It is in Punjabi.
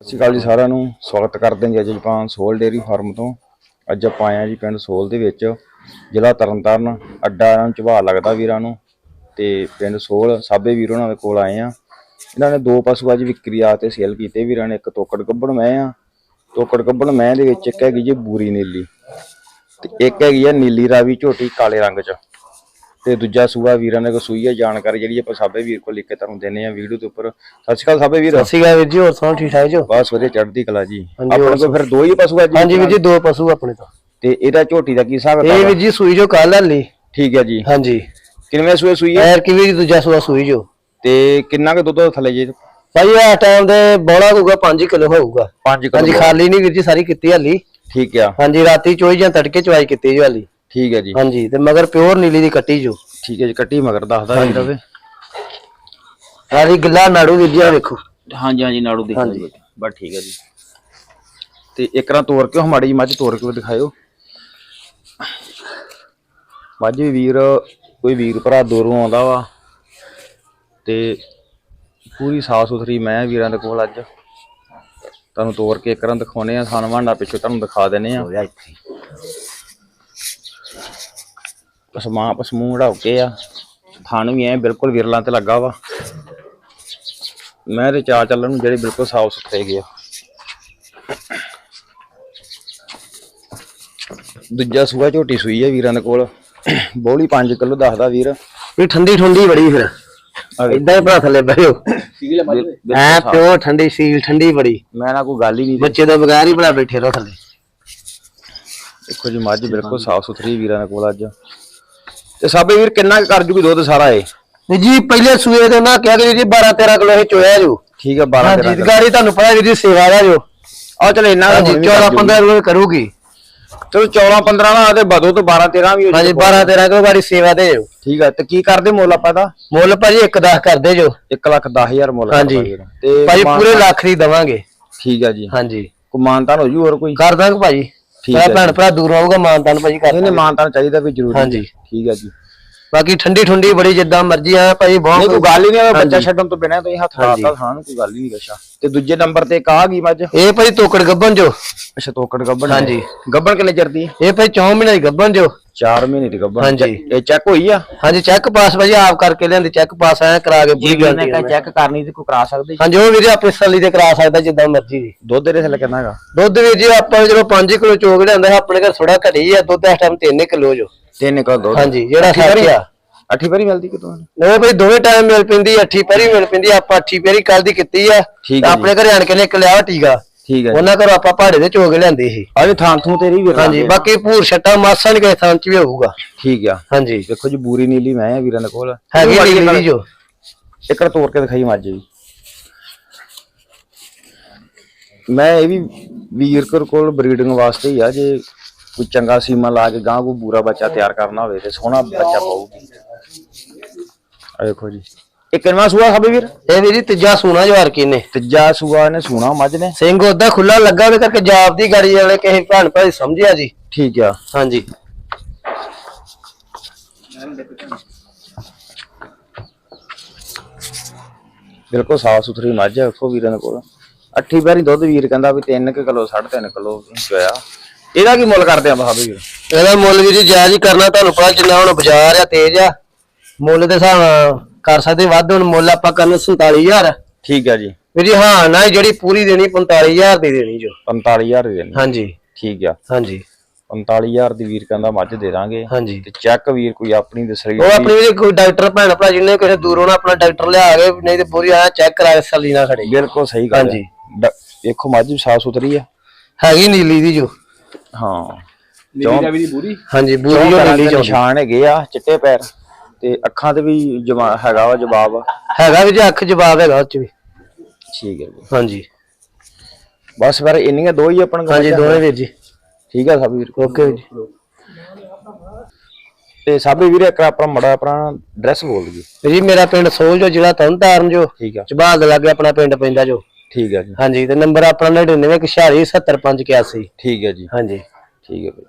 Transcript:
ਸਤਿ ਸ਼੍ਰੀ ਅਕਾਲ ਜੀ ਸਾਰਿਆਂ ਨੂੰ। ਸਵਾਗਤ ਕਰਦੇ ਹਾਂ ਜੀ ਅੱਜ ਜਪਾਨ ਸੋਲ ਡੇਅਰੀ ਫਾਰਮ ਤੋਂ। ਅੱਜ ਆਪਾਂ ਆਏ ਹਾਂ ਜੀ ਪਿੰਡ ਸੋਲ ਦੇ ਵਿੱਚ। ਜ਼ਿਲ੍ਹਾ ਤਰਨਤਾਰਨ, ਅੱਡਾ ਇਹਨਾਂ ਨੂੰ ਝਬਾਲ ਲੱਗਦਾ ਵੀਰਾਂ ਨੂੰ। ਤੇ ਪਿੰਡ ਸੋਲ ਸਾਬੇ ਵੀਰ ਉਹਨਾਂ ਦੇ ਕੋਲ ਆਏ ਆ ਇਹਨਾਂ ਨੇ ਦੋ ਪਸ਼ੂ ਅੱਜ ਵਿਕਰੀ ਆ ਤੇ ਸੇਲ ਕੀਤੇ। ਵੀਰਾਂ ਨੇ ਇੱਕ ਤੋਕੜ ਗੱਬਣ ਮੈਂ ਆ। ਤੋਕੜ ਗੱਬਣ ਮੈਂ ਦੇ ਵਿੱਚ ਇੱਕ ਹੈਗੀ ਜੀ ਬੂਰੀ ਨੀਲੀ। ਤੇ ਇੱਕ ਹੈਗੀ ਆ ਨੀਲੀ ਰਾਵੀ ਝੋਟੀ ਕਾਲੇ ਰੰਗ ਚ। ਤੇ ਦੂਜਾ ਸੂਆ ਵੀਰਾਂ ਨੇ ਕੋ ਸੂਈ ਹੈ ਜਾਣਕਾਰੀ ਜਿਹੜੀ ਆਪਾਂ ਸਾਬੇ ਵੀਰ ਕੋਲ ਲਿਖ ਕੇ ਤੁਹਾਨੂੰ ਦਿੰਨੇ ਆ ਵੀਡੀਓ ਦੇ ਉੱਪਰ। ਸਤਿ ਸ਼੍ਰੀ ਅਕਾਲ ਸਾਬੇ ਵੀਰ। ਸਤਿ ਸ਼੍ਰੀ ਅਕਾਲ ਵੀਰ ਜੀ ਹੋਰ ਸੁਣਾਓ ਠੀਕ ਠਾਕ ਜੋ? ਬਸ ਵਧੀਆ ਚੜ੍ਹਦੀ ਕਲਾ ਜੀ। ਆਪਣੇ ਕੋਲ ਫਿਰ ਦੋ ਹੀ ਪਸ਼ੂ ਅੱਜ ਹਾਂਜੀ ਵੀਰ ਜੀ ਦੋ ਪਸ਼ੂ ਆਪਣੇ ਤੋਂ। ਤੇ ਇਹਦਾ ਝੋਟੀ ਦਾ ਕੀ ਹਿਸਾਬ ਇਹ ਹੈ ਵੀਰ ਜੀ ਸੂਈ ਜੋ ਕੱਲ ਲਈ ਠੀਕ ਹੈ ਜੀ। ਹਾਂਜੀ। ਕਿੰਨੇ ਸੂਏ ਸੂਈ ਹੈ ਐਰ ਕੀ ਵੀਰ ਜੀ ਦੂਜਾ ਸੂਆ ਸੂਈ ਜੋ। ਤੇ ਕਿੰਨਾ ਕੁ ਦੁੱਧ ਥੱਲੇ ਜੀ? ਭਾਈ ਆ ਟਾਈਮ ਦੇ ਬੋਲਾ ਹੋਊਗਾ 5 ਕਿਲੋ ਹੋਊਗਾ। 5 ਹਾਂਜੀ ਖਾਲੀ ਨਹੀਂ ਵੀਰ ਜੀ ਸਾਰੀ ਕੀਤੀ ਹਾਲੀ। ਠੀਕ ਆ। ਹਾਂਜੀ ਰਾਤੀ ਚੋਈ ਜਾਂ ਤੜਕੇ ਚਵਾਈ ਕੀਤੀ ਜੋ ਹਾਲੀ। ਠੀਕ ਹੈ ਜੀ। ਹਾਂਜੀ ਤੇ ਮਗਰ ਪਿਓਰ ਨੀਲੀ ਦੀ ਕੱਟੀ ਜੋ। ਠੀਕ ਹੈ ਜੀ ਕੱਟੀ ਮਗਰ ਦੱਸਦਾ ਜੀ ਰਵੇ ਹਾਲੀ ਗਿੱਲਾ ਨਾੜੂ ਵੀਰ ਜੀ ਵੇਖੋ ਹਾਂਜੀ ਹਾਂਜੀ ਨਾੜੂ। ਜੀ ਬਸ ਠੀਕ ਹੈ ਜੀ। ਤੇ ਇੱਕ ਰਾਂ ਤੋੜ ਕੇ ਮਾੜੀ ਜਿਹੀ ਮੱਝ ਤੋੜ ਕੇ ਦਿਖਾਇਓ। ਮੱਝ ਵੀਰ ਕੋਈ ਵੀਰ ਭਰਾ ਦੂਰੋਂ ਆਉਂਦਾ ਵਾ। ਤੇ ਪੂਰੀ ਸਾਫ਼ ਸੁਥਰੀ ਮੈਂ ਵੀਰਾਂ ਦੇ ਕੋਲ ਅੱਜ। ਤੁਹਾਨੂੰ ਤੋੜ ਕੇ ਇੱਕ ਰਾਂ ਦਿਖਾਉਨੇ ਆ ਥਣ ਵਾਂਡਾ ਪਿੱਛੋਂ ਤੁਹਾਨੂੰ ਦਿਖਾ ਦਿੰਨੇ ਆ ਪਸਮਾ ਪਸਮੂ ਢਾਉ ਕੇ ਆ ਥਣ ਵੀ ਐ ਬਿਲਕੁਲ ਵਿਰਲਾਂ ਤੇ ਲੱਗਾ ਵਾ। ਮੈਂ ਤੇ ਚਾਲ ਚੱਲਣ ਨੂੰ ਜਿਹੜੇ ਬਿਲਕੁਲ ਸਾਫ਼ ਸੁਥਰੇ ਗਏ ਆ। ਦੂਜਾ ਸੂਆ ਝੋਟੀ ਸੂਈ ਹੈ ਵੀਰਾਂ ਦੇ ਕੋਲ। ਬੋਲੀ 5 ਕਿਲੋ ਦੱਸਦਾ ਵੀਰ। ਇਹ ਠੰਡੀ ਠੰਡੀ ਬੜੀ ਫਿਰ। ਇਦਾਂ ਹੀ ਭਰਾ ਥੱਲੇ ਬਹਿਓ ਬਿਲਕੁਲ ਐ। ਪਿਓਰ ਠੰਡੀ ਸੀਲ ਠੰਡੀ ਬੜੀ। ਮੈਂ ਨਾ ਕੋਈ ਗੱਲ ਹੀ ਨਹੀਂ ਬੱਚੇ ਤੋਂ ਬਗੈਰ ਹੀ ਭਰਾ ਬੈਠੇ ਰਹੋ ਥੱਲੇ। ਦੇਖੋ ਜੀ ਮੱਝ ਬਿਲਕੁਲ ਸਾਫ਼ ਸੁਥਰੀ ਵੀਰਾਂ ਦੇ ਕੋਲ ਅੱਜ। ਤੇ ਸਾਬੇ ਵੀਰ ਕਿੰਨਾ ਕੁ ਕਰ ਜੂਗੀ ਦੁੱਧ ਸਾਰਾ ਇਹ? ਵੀਰ ਜੀ ਪਹਿਲੇ ਸੂਏ ਦੇ ਨਾ ਕਿਹਾ ਕਿ ਜੀ 12 13 ਕਿਲੋ ਇਹ ਚੋਇਆ ਜੋ ਠੀਕ ਹੈ 12 ਹਾਂਜੀ 13 ਤੇ ਗਾੜੀ ਤੁਹਾਨੂੰ ਪਤਾ ਵੀਰ ਜੀ ਸੇਵਾ ਦਾ ਜੋ। ਆ ਚਲ ਇੰਨਾ ਹਾਂਜੀ 14 15 ਕਿਲੋ ਕਰੂਗੀ। ਚਲੋ 14 15 ਨਾ ਤੇ ਬਦੋ ਤੋਂ 12 13 ਵੀ ਹੋ ਹਾਂਜੀ 12 13 ਕਿਲੋ ਗਾੜੀ ਸੇਵਾ ਦੇ ਜੋ ਠੀਕ ਹੈ ਤੇ ਕੀ ਕਰਦੇ ਮੁੱਲ ਆਪਾਂ ਦਾ ਮੁੱਲ ਭਾਜੀ 1 10 ਕਰਦੇ ਜੋ। 1 ਲੱਖ 10000 ਮੁੱਲ ਹਾਂਜੀ। ਵੀਰ। ਤੇ ਭਾਜੀ ਪੂਰੇ ਲੱਖ ਦੀ ਦਵਾਂਗੇ। ਠੀਕ ਹੈ ਜੀ। ਹਾਂਜੀ। ਕੋ ਮਾਨਤਾਨ ਹੋ ਜੂ ਹੋਰ ਕੋਈ? ਕਰ ਦਾਂਗੇ ਭਾਜੀ। ਠੀਕ ਹੈ ਭੈਣ ਭਰਾ ਦੂਰ ਆਊਗਾ ਮਾਨਤਾਨ ਭਾਜੀ ਕਰ ਇਹਨੇ ਮਾਨਤਾਨ ਚਾਹੀਦਾ ਵੀ ਜ਼ਰੂਰੀ ਹਾਂਜੀ। ਠੀਕ ਹੈ ਜੀ। ਬਾਕੀ ਠੰਡੀ ਠੰਡੀ ਬੜੀ ਜਿੱਦਾਂ ਮਰਜ਼ੀ ਆ ਭਾਜੀ ਨਹੀਂ ਬਹੁਤ ਕੋਈ ਗੱਲ ਹੀ ਨਹੀਂ ਬੱਚਾ ਹਾਂਜੀ। ਛੱਡਣ ਤੋਂ ਬਿਨਾਂ ਤੁਸੀਂ ਹੱਥ ਹਾਂਜੀ। ਖਾਣ ਨੂੰ ਕੋਈ ਗੱਲ ਹੀ ਨਹੀਂ ਕਸ਼ਾ ਤੇ ਦੂਜੇ ਨੰਬਰ ਤੇ ਕਾ ਗਈ ਮੱਝ। ਇਹ ਭਾਜੀ ਤੋਕੜ ਗੱਬਨ ਜੋ। ਅੱਛਾ ਤੋਕੜ ਗੱਬਣ ਹਾਂਜੀ। ਗੱਬਣ ਕਿੰਨੇ ਚਿਰ ਦੀ? ਇਹ ਭਾਜੀ 4 ਮਹੀਨੇ ਦੀ ਗੱਬਨ ਜੋ। 4 ਮਹੀਨੇ ਦੀ ਗੱਬਣ ਹਾਂਜੀ। ਇਹ ਚੈੱਕ ਹੋਈ ਆ? ਹਾਂਜੀ ਚੈੱਕ ਪਾਸ ਭਾਜੀ ਆਪ ਕਰਕੇ ਲਿਆਂਦੀ ਚੈੱਕ ਪਾਸ ਆਇਆ ਕਰਾ ਕੇ ਪੂਰੀ ਗਾਰੰਟੀ ਨਾਲ। ਚੈੱਕ ਕਰਨੀ ਤੇ ਕੋਈ ਕਰਾ ਸਕਦੇ ਹਾਂਜੀ ਉਹ ਵੀਰੇ ਆਪਣੀ ਸੱਲੀ ਤੇ ਕਰਾ ਸਕਦਾ ਜਿੱਦਾਂ ਮਰਜ਼ੀ ਜੀ। ਦੁੱਧ ਦੇ ਥੱਲੇ ਕਿੰਨਾ ਹੈਗਾ? ਦੁੱਧ ਵੀ ਜੀ ਆਪਾਂ ਜਦੋਂ 5 ਕਿਲੋ ਚੋਗ ਲਿਆਂਦਾ ਆਪਣੇ ਘਰ ਥੋੜਾ ਘਟੀ ਆ ਦੁੱਧ ਇਸ ਟਾਈਮ 3 ਕਿਲੋ ਜੋ। ਤਿੰਨ ਕਿਲੋ ਦੁੱਧ। ਹਾਂਜੀ ਜਿਹੜਾ ਅੱਠੀ ਵਾਰੀ- ਸੱਚ ਆ ਅੱਠੀ ਵਾਰੀ ਮਿਲਦੀ ਕਿਤੋਂ ਉਹ ਭਾਈ ਦੋਵੇਂ ਟਾਈਮ ਮਿਲ ਪੈਂਦੀ ਅੱਠੀ ਪੈਰੀ ਮਿਲ ਪੈਂਦੀ ਆਪਾਂ ਅੱਠੀ ਪੈਰੀ ਕੱਲ ਦੀ ਕੀਤੀ ਆ। ਠੀਕ ਆਪਣੇ ਘਰੇ ਆਣ ਕੇ ਨੇ ਇੱਕ ਲਿਆ ਟੀਗਾ ਠੀਕ ਹੈ ਉਹਨਾਂ ਘਰੋਂ ਆਪਾਂ ਪਹਾੜੇ ਦੇ ਚੋਗ ਲਿਆਂਦੇ ਸੀ। ਅਜੇ ਥਾਂ ਥੂ ਤੇਰੀ ਵੀ ਹਾਂਜੀ ਬਾਕੀ ਭੂਰ ਛੱਟਾ ਮਾਸਾ ਨਹੀਂ ਕਿਸੇ ਥਾਂ ਚ ਵੀ ਹੋਊਗਾ। ਠੀਕ ਆ। ਹਾਂਜੀ। ਦੇਖੋ ਜੀ ਬੂਰੀ ਨੀਲੀ ਮੈਂ ਆ ਵੀਰਾਂ ਦੇ ਕੋਲ। ਹੈਗੀ ਨੀਲੀ ਜੋ। ਇੱਕ ਵਾਰ ਤੋੜ ਕੇ ਦਿਖਾਈ ਮੱਝ ਜੀ। ਮੈਂ ਇਹ ਵੀ ਵੀਰ ਕੋਲ ਕੋਲ ਬਰੀਡਿੰਗ ਵਾਸਤੇ ਹੀ ਆ ਜੇ ਕੋਈ ਚੰਗਾ ਸੀਮਾ ਲਾ ਕੇ ਗਾਂ ਕੋ ਬੂਰਾ ਬੱਚਾ ਤਿਆਰ ਕਰਨਾ ਹੋਵੇ ਤੇ ਸੋਹਣਾ ਬੱਚਾ ਪਾਊਗੀ ਆ ਦੇਖੋ ਜੀ। ਇਹ ਕਿੰਨਾ ਸੂਆ ਸਭੇ ਵੀਰ? ਇਹ ਵੀ ਜੀ ਤੀਜਾ ਸੂਣਾ ਜਵਾਰ ਕੀ ਨੇ। ਤੀਜਾ ਸੂਆ ਨੇ ਸੂਣਾ ਮੱਝ ਨੇ। ਸਿੰਘ ਉਹਦਾ ਖੁੱਲਾ ਲੱਗਾ ਉਹਦੇ ਕਰਕੇ ਜਾਪ ਦੀ ਗਾੜੀ ਵਾਲੇ ਕਿਸੇ ਭੈਣ ਭਾਈ ਸਮਝਿਆ ਜੀ। ਠੀਕ ਆ। ਹਾਂਜੀ। ਬਿਲਕੁਲ ਸਾਫ਼ ਸੁਥਰੀ ਮੱਝ ਹੈ ਵੇਖੋ ਵੀਰਾਂ ਦੇ ਕੋਲ। ਅੱਠੀ ਵਾਰੀ ਦੁੱਧ ਵੀਰ ਕਹਿੰਦਾ ਵੀ 3 ਕਿਲੋ 3.5 ਕਿਲੋ ਚੋਇਆ ਇਹਦਾ ਕੀ ਮੁੱਲ ਕਰਦੇ ਆ ਬਾਬੇ ਵੀਰ? ਇਹਦਾ ਮੁੱਲ ਵੀ ਜੀ ਜਾਇਜ਼ ਹੀ ਕਰਨਾ ਤੁਹਾਨੂੰ ਪਤਾ ਜਿੰਨਾ ਹੁਣ ਬਾਜ਼ਾਰ ਆ ਤੇਜ਼ ਆ। ਮੁੱਲ ਦੇ ਹਿਸਾਬ ਨਾਲ ਕਰ ਸਕਦੇ ਵੱਧ ਹੁਣ ਮੁੱਲ ਆਪਾਂ ਕਰਨ 47000 ਠੀਕ ਆ ਜੀ। ਵੀ ਜੀ ਹਾਂ ਨਾ ਜਿਹੜੀ ਪੂਰੀ ਦੇਣੀ 45000 ਦੀ ਦੇਣੀ ਜੋ। 45000 ਦੀ ਦੇਣੀ। ਹਾਂਜੀ। ਠੀਕ ਆ। ਹਾਂਜੀ। 45000 ਦੀ ਵੀਰ ਕਹਿੰਦਾ ਮੱਝ ਦੇ ਦਾਂਗੇ। ਹਾਂਜੀ। ਤੇ ਚੈੱਕ ਵੀਰ ਕੋਈ ਆਪਣੀ ਦਸਰੀ ਉਹ ਆਪਣੀ ਵੀ ਕੋਈ ਡਾਕਟਰ ਭੈਣ ਭਰਾ ਜਿਹਨੇ ਕਿਸੇ ਦੂਰੋਂ ਨਾ ਆਪਣਾ ਡਾਕਟਰ ਲਿਆ ਕੇ ਨਹੀਂ ਤੇ ਪੂਰੀ ਆ ਚੈੱਕ ਕਰਾ ਕੇ ਸੱਲੀ ਨਾ ਖੜੇ। ਬਿਲਕੁਲ ਸਹੀ ਗੱਲ ਹਾਂਜੀ। ਹੈ ਦੇਖੋ ਮੱਝ ਵੀ ਸਾਫ਼ ਸੁਥਰੀ ਆ। ਹੈਗੀ ਨੀਲੀ ਦੀ ਜੋ। ਹਾਂ। ਨੀਲੀ ਦਾ ਵੀ ਹਾਂਜੀ ਬੂਰੀ ਜੋ ਨੀਲੀ ਜੋ ਨਿਸ਼ਾਨ ਹੈਗੇ ਆ ਚਿੱਟੇ ਪੈਰ। ਤੇ ਅੱਖਾਂ ਤੇ ਵੀ ਹੈਗਾ ਵਾ ਜਵਾਬ। ਹੈਗਾ ਵੀ ਜੀ ਅੱਖ ਜਵਾਬ ਹੈਗਾ ਉਹ ਚ ਵੀ। ਠੀਕ ਹੈ ਜੀ। ਹਾਂਜੀ। ਬਸ ਫਿਰ ਇੰਨੀਆਂ ਦੋ ਹੀ ਆਪਣ ਕੋਲ ਹਾਂਜੀ ਦੋਵੇਂ ਵੀਰ ਜੀ। ਠੀਕ ਆ ਸਭ ਵੀਰ। ਓਕੇ ਜੀ। ਤੇ ਸਾਬੇ ਵੀਰੇ ਇੱਕ ਆਪਣਾ ਮੜਾ ਆਪਣਾ ਐਡਰੈਸ ਬੋਲ ਦਈਏ ਜੀ ਮੇਰਾ ਪਿੰਡ ਸੋਲ ਜੋ ਜ਼ਿਲ੍ਹਾ ਤਰਨਤਾਰਨ ਜੋ। ਠੀਕ ਆ। ਚਬਾਲ ਦੇ ਲਾਗੇ ਆਪਣਾ ਪਿੰਡ ਪੈਂਦਾ ਜੋ। ਠੀਕ ਆ ਜੀ। ਹਾਂਜੀ ਤੇ ਨੰਬਰ ਆਪਣਾ 99 70 75 81 ਠੀਕ ਹੈ ਜੀ। ਹਾਂਜੀ। ਠੀਕ ਹੈ ਵੀਰੇ